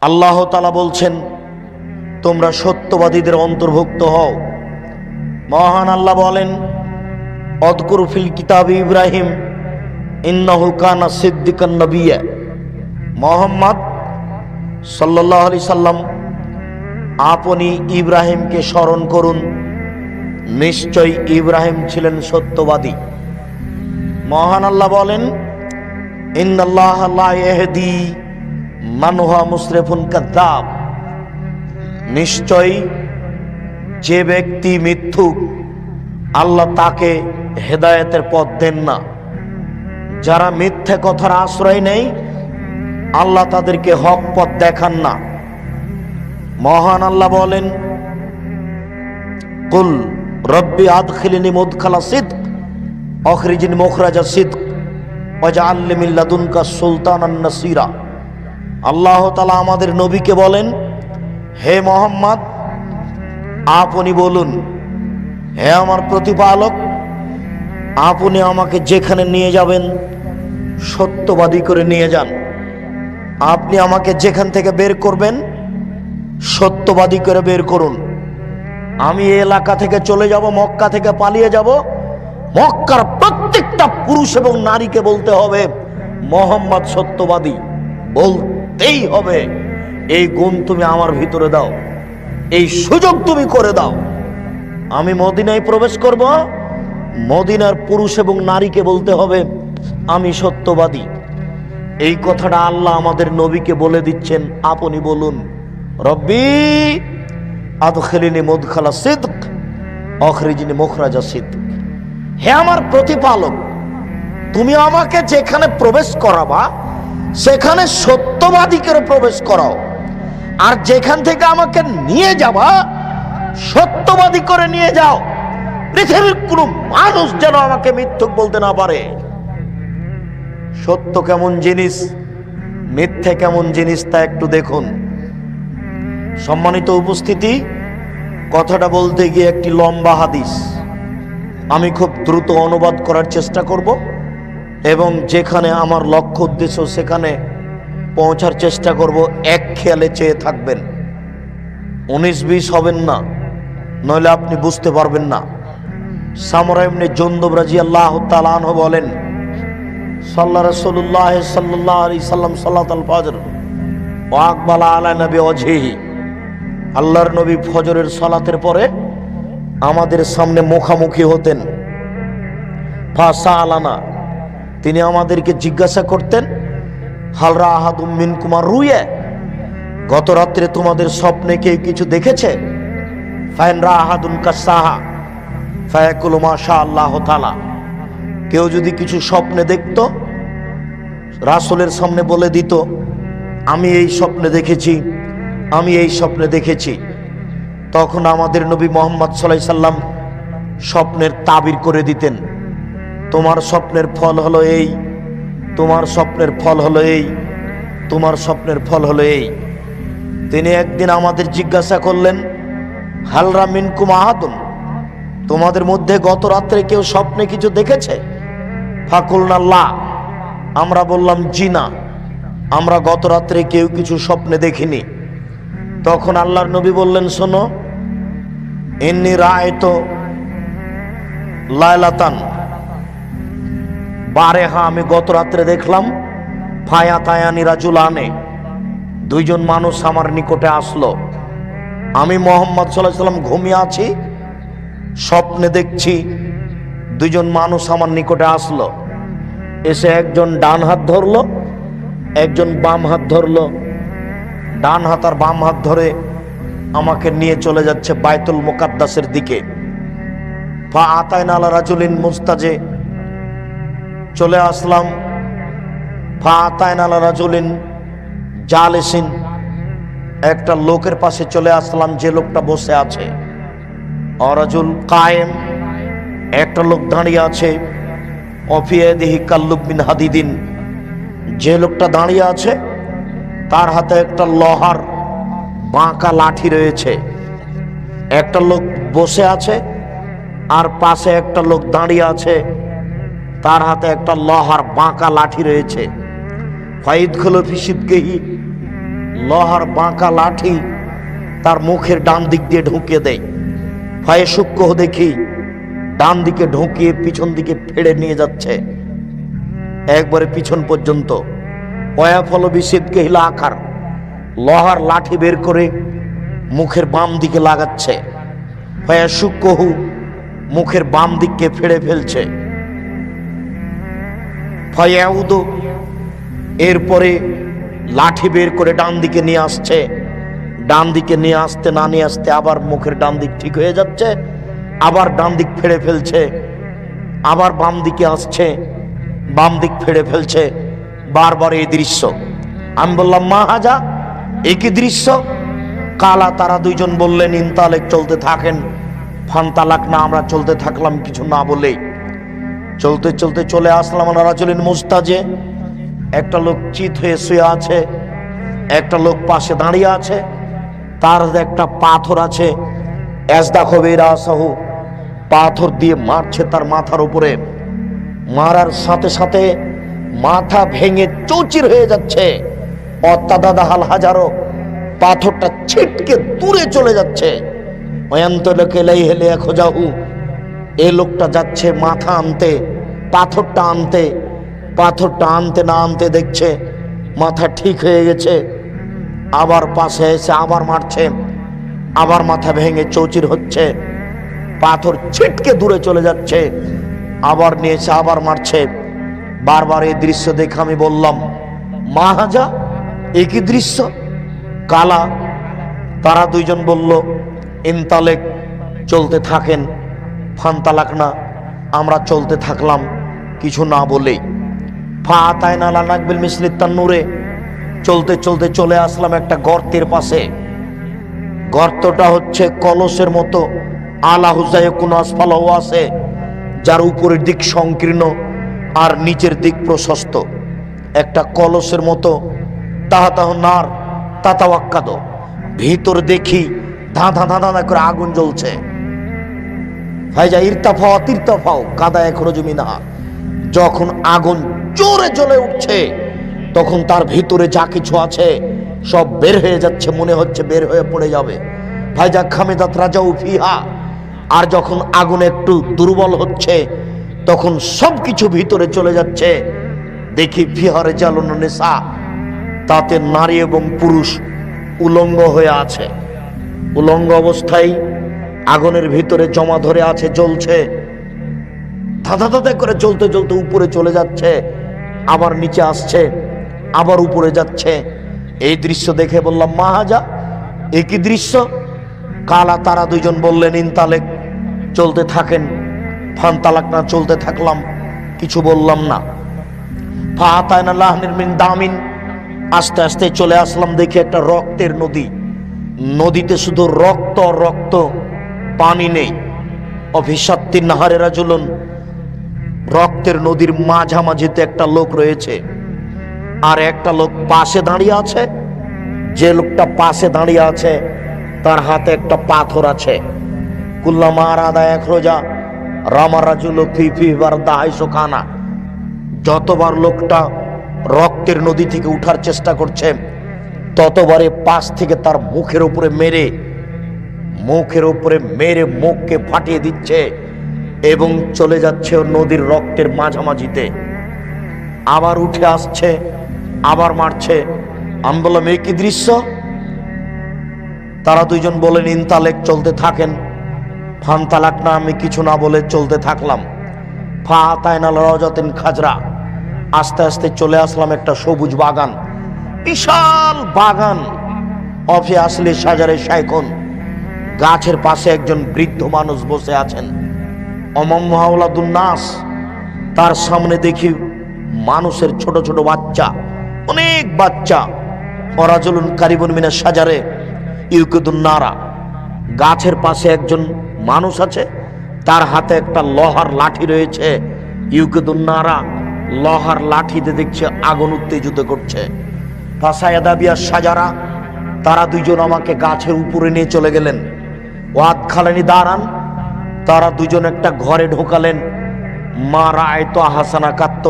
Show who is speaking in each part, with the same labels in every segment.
Speaker 1: আল্লাহ তালা বলছেন, তোমরা সত্যবাদীদের অন্তর্ভুক্ত হও। মহান আল্লাহ বলেন, অদকুর ফিল কিতাব ইব্রাহিম, ইন্নাহু কানা সিদ্দিকান নবিয়া। মোহাম্মদ সাল্লাহ আলি সাল্লাম, আপনি ইব্রাহিমকে স্মরণ করুন। নিশ্চয় ইব্রাহিম ছিলেন সত্যবাদী। মহান আল্লাহ বলেন, ইন্নাল্লাহ লা ইয়াহদি মানুহা মুসরেফুন কাদ্দাব। নিশ্চয় যে ব্যক্তি মিথ্যুক, আল্লাহ তাকে হেদায়েতের পথ দেন না। যারা মিথ্যে কথার আশ্রয় নেই আল্লাহ তাদেরকে হক পথ দেখান না। মহান আল্লাহ বলেন, কুল রব্বি আদখিলিনি মুদখালা সিদ্ক, অখরিজিন মুখরাজা সিদ্ক, ওয়াজআলনি মিন লাদুনকা সুলতানান নাসিরা। আল্লাহ তালা আমাদের নবীকে বলেন, হে মোহাম্মদ, আপনি বলুন, হে আমার প্রতিপালক, আপনি আমাকে যেখানে নিয়ে যাবেন, সত্যবাদী করে নিয়ে যান। আপনি আমাকে যেখান থেকে বের করবেন, সত্যবাদী করে বের করুন। আমি এলাকা থেকে চলে যাব, মক্কা থেকে পালিয়ে যাব। মক্কার প্রত্যেকটা পুরুষ এবং নারীকে বলতে হবে, মোহাম্মদ সত্যবাদী। বলতেই হবে। এই গুণ তুমি আমার ভিতরে দাও। এই সুযোগ তুমি করে দাও। আমি মদিনায় প্রবেশ করব। মদিনার পুরুষ এবং নারীকে বলতে হবে, আমি সত্যবাদী। এই কথাটা আল্লাহ আমাদের নবীকে বলে দিচ্ছেন, আপনি বলুন, রব্বি, আদখিলিনি মুদখালা সিদ্ক, অখরিজিনি মুখরাজা সিদ্ক। হে আমার প্রতিপালক, তুমি আমাকে যেখানে প্রবেশ করাবা সেখানে সত্যবাদী করে প্রবেশ করাও। আর যেখান থেকে আমাকে নিয়ে যাবা, সত্যবাদী করে নিয়ে যাও। পৃথিবীর কোনো মানুষ যেন আমাকে মিথ্যুক বলতে না পারে। সত্য কেমন জিনিস, মিথ্যে কেমন জিনিস তা একটু দেখুন। সম্মানিত উপস্থিতি, কথাটা বলতে গিয়ে একটি লম্বা হাদিস। আমি খুব দ্রুত অনুবাদ করার চেষ্টা করব। এবং যেখানে আমার লক্ষ্য উদ্দেশ্য, সেখানে পৌঁছার চেষ্টা করব। এক খেয়ালে চেয়ে থাকবেন। উনিশ বিশ হবেন না, নইলে আপনি বুঝতে পারবেন না। সামরা এমনি জন্দবরাজি আল্লাহ তালাহ বলেন, সাল্লা রসুল্লাহ সাল্লাহ আলি সাল্লাম সাল্লাত আল ফজর ও আকবালা আলা নবী অজেহি আল্লাহর নবী ফজরের সালাতের পরে আমাদের সামনে মুখামুখি হতেন। ফাসা আলানা তিনি আমাদেরকে জিজ্ঞাসা করতেন হালরা আহাদুম মিন কুমার রুয়ে? গত রাত্রে তোমাদের স্বপ্নে কেউ কিছু দেখেছে? ফাইনরা আহাদুন কাসাহা, ফায়াকুল মাশা আল্লাহ তালা কেউ যদি কিছু স্বপ্নে দেখত, রাসুলের সামনে বলে দিত, আমি এই স্বপ্নে দেখেছি, আমি এই স্বপ্নে দেখেছি তখন আমাদের নবী মোহাম্মদ সাল্লাম স্বপ্নের তাবির করে দিতেন। তোমার স্বপ্নের ফল হলো এই। তোমার স্বপ্নের ফল হলো এই। তোমার স্বপ্নের ফল হলো এই। তিনি একদিন আমাদের জিজ্ঞাসা করলেন হালরা মিনকুম আহাদুন? তোমাদের মধ্যে গত রাত্রে কেউ স্বপ্নে কিছু দেখেছে? ফাকুলনাল্লাহ আমরা বললাম, জি না। আমরা গত রাত্রে কেউ কিছু স্বপ্নে দেখিনি। তখন আল্লাহর নবী বললেন, শোনো এমনি রায় তো লায়লাতান বারে হা, আমি গত রাত্রে দেখলাম ফায়া তায়ানি রাজুল আনে। দুইজন মানুষ আমার নিকটে আসলো। আমি মোহাম্মদ সাল্লাহ সাল্লাম ঘুমিয়ে আছি, স্বপ্নে দেখছি দুইজন মানুষ আমার নিকটে আসলো। এসে একজন ডান হাত ধরলো, একজন বাম হাত ধরলো। ডান হাত আর বাম হাত ধরে আমাকে নিয়ে চলে যাচ্ছে বাইতুল মোকাদ্দাসের দিকে। ফা আতায়ন আলা রাজুলিন মুস্তাজে চলে আসলাম ফা আতায়ন আলা রাজুলিন জালেসিন। একটা লোকের পাশে চলে আসলাম, যে লোকটা বসে আছে। অরাজুল কায়েম। একটা লোক দাঁড়িয়ে আছে, অফিয়াদিহি কাল্লুবিন হাদিদিন। যে লোকটা দাঁড়িয়ে আছে, তার হাতে একটা লোহার বাঁকা লাঠি রয়েছে। একটা লোক বসে আছে, আর পাশে একটা লোক দাঁড়িয়ে আছে তার হাতে একটা লোহার বাঁকা লাঠি রয়েছে। ফাইদ খোলো ফিসিদকেহি লোহার বাঁকা লাঠি তার মুখের ডান দিক দিয়ে ঢুকিয়ে দেয়। ভয়ে সূক্ষ্ম দেখি ডান দিকে ঢুকিয়ে পিছন দিকে ফেড়ে নিয়ে যাচ্ছে। একবারে পিছন পর্যন্ত। অয়াফল বিষেদকে হিলা আকার লোহার লাঠি বের করে মুখের বাম দিকে লাগাচ্ছে। ভয়া সূক্ষ্ম মুখের বাম দিককে ফেড়ে ফেলছে। ফয়াউদ এরপরে লাঠি বের করে ডান দিকে নিয়ে আসছে। ডান দিকে নিয়ে আসতে না নিয়ে আসতে আবার মুখের ডান দিক ঠিক হয়ে যাচ্ছে, আবার ডান দিক ফেড়ে ফেলছে, আবার বাম দিকে আসছে, বাম দিক ফেড়ে ফেলছে। বারবার এই দৃশ্য। আমি বললাম, মা হাজা একই দৃশ্য? কালা তারা দুইজন বললেন, ইনতালেক চলতে থাকেন, ফান্তালাক না, আমরা চলতে থাকলাম কিছু না বলেই। চলতে চলতে চলে আসলাম রাজলিন মুস্তাজে একটা লোক চিত হয়ে শুয়ে আছে, একটা লোক পাশে দাঁড়িয়ে আছে, তার একটা পাথর আছে। এসদা খবেরা সহ পাথর দিয়ে মারছে তার মাথার উপরে। মারার সাথে সাথে মাথা ভেঙে চৌচির হয়ে যাচ্ছে। অত্যাদাদা হাল হাজারো পাথরটা ছিটকে দূরে চলে যাচ্ছে। অয়ন্ত লোকে লাই হেলে খোঁজাহু। এ লোকটা যাচ্ছে মাথা আনতে, পাথরটা আনতে পাথরটা আনতে না আনতে দেখছে মাথা ঠিক হয়ে গেছে, আবার পাশে এসে আবার মারছে, আবার মাথা ভেঙে চৌচির হচ্ছে, পাথর ছিটকে দূরে চলে যাচ্ছে, আবার নিয়ে এসে আবার মারছে। বারবার এই দৃশ্য দেখে আমি বললাম মা হাজা একই দৃশ্য? কালা, তারা দুইজন বলল, ইনতালেক, চলতে থাকেন। ফান্তালাক না, আমরা চলতে থাকলাম কিছু না বলেই। ফা তাই না লানাকবিল মিসলিত নূরে, চলতে চলতে চলে আসলাম একটা গর্তের পাশে। গর্তটা হচ্ছে কলসের মতো, আলা হুজায় কোন আসফালাও আছে, যার উপরের দিক সংকীর্ণ আর নিচের দিক প্রশস্ত। একটা কলসের মতো তাহা তাহ নার, তাতাওয়াক্কাদ। ভিতর দেখি ধাঁধা ধাঁধা করে আগুন জ্বলছে। ইরতাফাও তীর্তাফাও কাদা এখনও জমি না যখন আগুন জোরে জ্বলে উঠছে, তখন তার ভিতরে যা কিছু আছে সব বের হয়ে যাচ্ছে, মনে হচ্ছে বের হয়ে পড়ে যাবে। ভাইজা খামেদাত রাজাউ ফিহা। আর যখন আগুন একটু দুর্বল হচ্ছে, তখন সব কিছু ভিতরে চলে যাচ্ছে। দেখি ফিহারে জ্বালানো নেশা, তাতে নারী এবং পুরুষ উলঙ্গ হয়ে আছে। উলঙ্গ অবস্থায় আগুনের ভিতরে জমা ধরে আছে, জ্বলছে। ধাঁধা ধাঁধা করে চলতে চলতে উপরে চলে যাচ্ছে, আবার নিচে আসছে, আবার উপরে যাচ্ছে। এই দৃশ্য দেখে বললাম, মাহাজা একই দৃশ্য? কালা তারা দুজন বললেন ইনতালেক চলতে থাকেন। ফান তালাক না, চলতে থাকলাম। কিছু বললাম না। মিন দামিন। আস্তে আস্তে চলে আসলাম দেখি একটা রক্তের নদী। নদীতে শুধু রক্ত রক্ত। পানি নেই। অভিশাপ্তির নাহারেরা চলুন রক্তের নদীর মাঝামাঝিতে একটা লোক রয়েছে। আর একটা লোক পাশে দাঁড়িয়ে আছে। যে লোকটা পাশে দাঁড়িয়ে আছে, তার হাতে একটা পাথর আছে। কুল্লামা আরাদা এক রোজা। রামারাজুল ফি দাহাইশো খানা যতবার লোকটা রক্তের নদী থেকে উঠার চেষ্টা করছে, ততবারে পাশ থেকে তার মুখের উপরে মেরে মুখের উপরে মেরে মুখকে ফাটিয়ে দিচ্ছে এবং চলে যাচ্ছে নদীর রক্তের মাঝামাঝিতে। আবার উঠে আসছে, আবার মারছে। আমি বললাম এই কি দৃশ্য? তারা দুইজন বলেন ইনতালেক চলতে থাকেন। ফান তালাক না, আমি কিছু না বলে চলতে থাকলাম। ফা তাইনাল রজতিন খাজরা। আস্তে আস্তে চলে আসলাম একটা সবুজ বাগান। বিশাল বাগান। অফে আসলে সাজারে সাইকন গাছের পাশে একজন বৃদ্ধ মানুষ বসে আছেন। নাস। তার সামনে দেখি মানুষের ছোট ছোট বাচ্চা, অনেক বাচ্চা। অরাজলুন কারিবন মিনা সাজারে ইউকুদুন নারা। গাছের পাশে একজন মানুষ আছে, তার হাতে একটা লোহার লাঠি রয়েছে। ইউকুদুন নারা লোহার লাঠিতে দেখছে আগুন উত্তেজিত করছে। ফাসায়াদাবিয়া সাজারা তারা দুইজন আমাকে গাছের উপরে নিয়ে চলে গেলেন। ওয়াদ খালেনি দাঁড়ান। তারা দুজন একটা ঘরে ঢোকালেন। মা রায় তো হাসানা কাত্ত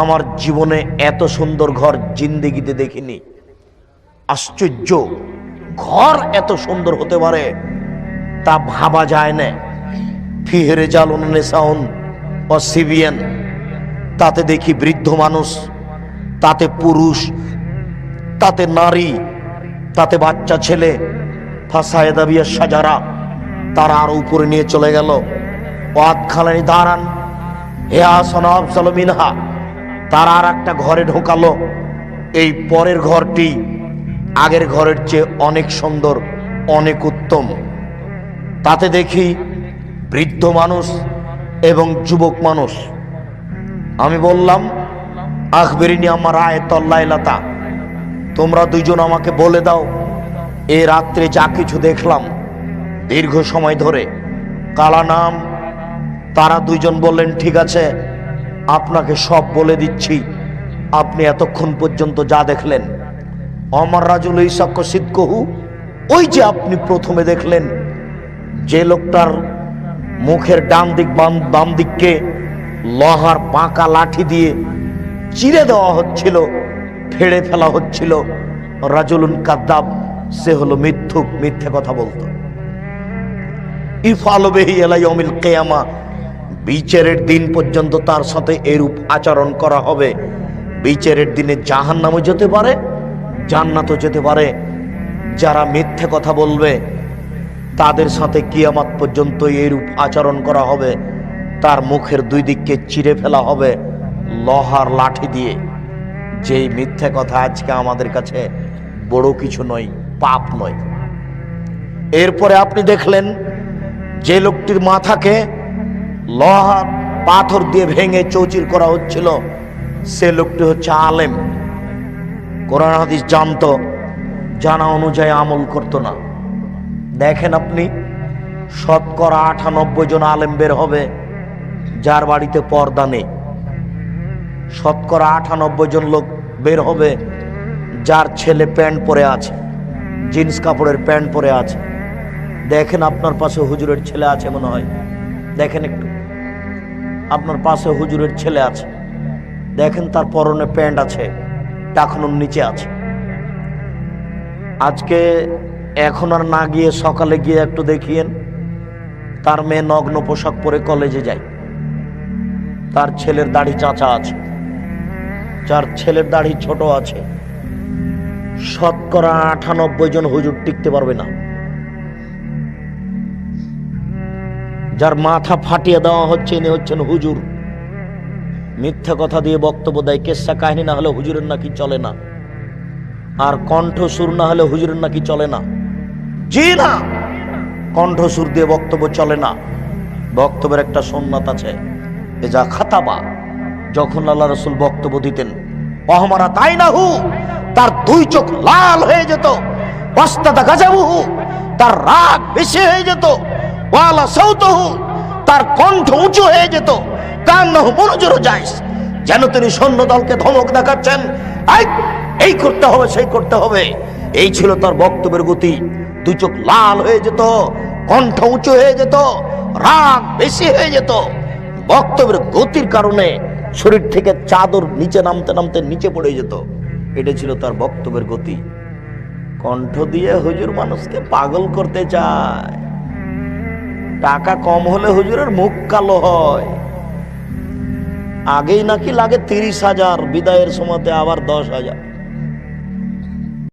Speaker 1: আমার জীবনে এত সুন্দর ঘর জিন্দেগিতে দেখিনি। আশ্চর্য, ঘর এত সুন্দর হতে পারে তা ভাবা যায় না। ফিহেরে জালুন নেশাউন ও সিবিএন, তাতে দেখি বৃদ্ধ মানুষ, তাতে পুরুষ, তাতে নারী, তাতে বাচ্চা ছেলে ফাঁসায়দা বিয়ের সাজারা, তারা আরও উপরে নিয়ে চলে গেল। ওয়াদ খালানি দাঁড়ান। হে আসন আফসাল মিনহা, তারা আর একটা ঘরে ঢোকালো। এই পরের ঘরটি আগের ঘরের চেয়ে অনেক সুন্দর, অনেক উত্তম। তাতে দেখি বৃদ্ধ মানুষ এবং যুবক মানুষ। আমি বললাম, আখবেরিনি আমার আয় তল্লাইলাতা, তোমরা দুইজন আমাকে বলে দাও এ রাত্রে যা কিছু দেখলাম, দীর্ঘ সময় ধরে, কালা নাম, তারা দুইজন বললেন, ঠিক আছে, আপনাকে সব বলে দিচ্ছি। আপনি এতক্ষণ পর্যন্ত যা দেখলেন, অমর রাজুল ইসাক্য সিদ্ধহু ওই যে আপনি প্রথমে দেখলেন, যে লোকটার মুখের ডান দিক, বাম বাম দিককে লোহার পাকা লাঠি দিয়ে চিরে দেওয়া হচ্ছিল, ফেড়ে ফেলা হচ্ছিল। রাজুলুন কাদ্দাব সে হলো মিথ্যুক, মিথ্যে কথা বলতো। ইফালবেহি এলাইমিল কেয়ামা, বিচারের দিন পর্যন্ত তার সাথে এরূপ আচরণ করা হবে। বিচারের দিনে জাহান নামে যেতে পারে, জান্নাতও যেতে পারে। যারা মিথ্যে কথা বলবে, তাদের সাথে কিয়ামাত পর্যন্ত এরূপ আচরণ করা হবে। তার মুখের দুই দিককে চিরে ফেলা হবে লোহার লাঠি দিয়ে। যেই মিথ্যে কথা আজকে আমাদের কাছে বড় কিছু নয়। পাপ নয়। এরপরে আপনি দেখলেন যে লোকটির মাথাকে লোহার পাথর দিয়ে ভেঙে চৌচির করা হচ্ছিল, সে লোকটি হচ্ছে আলেম। কোরআন হাদিস জানতো, জানা অনুযায়ী আমল করতো না। দেখেন আপনি, শতকরা আটানব্বই জন আলেম বের হবে, যার বাড়িতে পর্দা নেই। শতকরা আটানব্বই জন লোক বের হবে, যার ছেলে প্যান্ট পরে আছে। জিন্স কাপড়ের প্যান্ট পরে আছে। দেখেন আপনার পাশে হুজুরের ছেলে আছে মনে হয়। দেখেন একটু। আপনার পাশে হুজুরের ছেলে আছে। দেখেন তার পরনে প্যান্ট আছে টাকনুর নিচে আছে। আজকে এখন আর না গিয়ে সকালে গিয়ে একটু দেখিয়েন, তার মেয়ে নগ্ন পোশাক পরে কলেজে যায়। তার ছেলের দাড়ি চাচা আছে। যার ছেলের দাড়ি ছোট আছে। শতকরা আটানব্বই জন হুজুর টিকতে পারবে না। যার মাথা ফাটিয়ে দেওয়া হচ্ছে, ইনি হচ্ছেন হুজুর। মিথ্যা কথা দিয়ে বক্তব্য দেয়, কেসা কাহিনী না হলে হুজুরের নাকি চলে না। আর কণ্ঠসুর না হলে হুজুরের নাকি চলে না। জি না! কণ্ঠসুর দিয়ে বক্তব্য চলে না। বক্তব্যের একটা সন্ন্যত আছে, এ যা খাতাবা, যখন আল্লাহ রসুল বক্তব্য দিতেন, অহমারা তাই না হু তার দুই চোখ লাল হয়ে যেত। তার রাগ বেশি হয়ে যেত। তার কণ্ঠ উঁচু হয়ে যেত। যাইস, যেন তিনি সৈন্য দলকে ধমক দেখাচ্ছেন। এই করতে হবে, সেই করতে হবে। এই ছিল তার বক্তব্যের গতি। দুই চোখ লাল হয়ে যেত, কণ্ঠ উঁচু হয়ে যেত, রাগ বেশি হয়ে যেত। বক্তব্যের গতির কারণে শরীর থেকে চাদর নিচে নামতে নামতে নিচে পড়ে যেত। এটা ছিল তার বক্তব্যের গতি। কণ্ঠ দিয়ে হুজুর মানুষকে পাগল করতে চায়। টাকা কম হলে হুজুরের মুখ কালো হয়। আগেই নাকি লাগে তিরিশ হাজার, বিদায়ের সময়তে আবার দশ হাজার।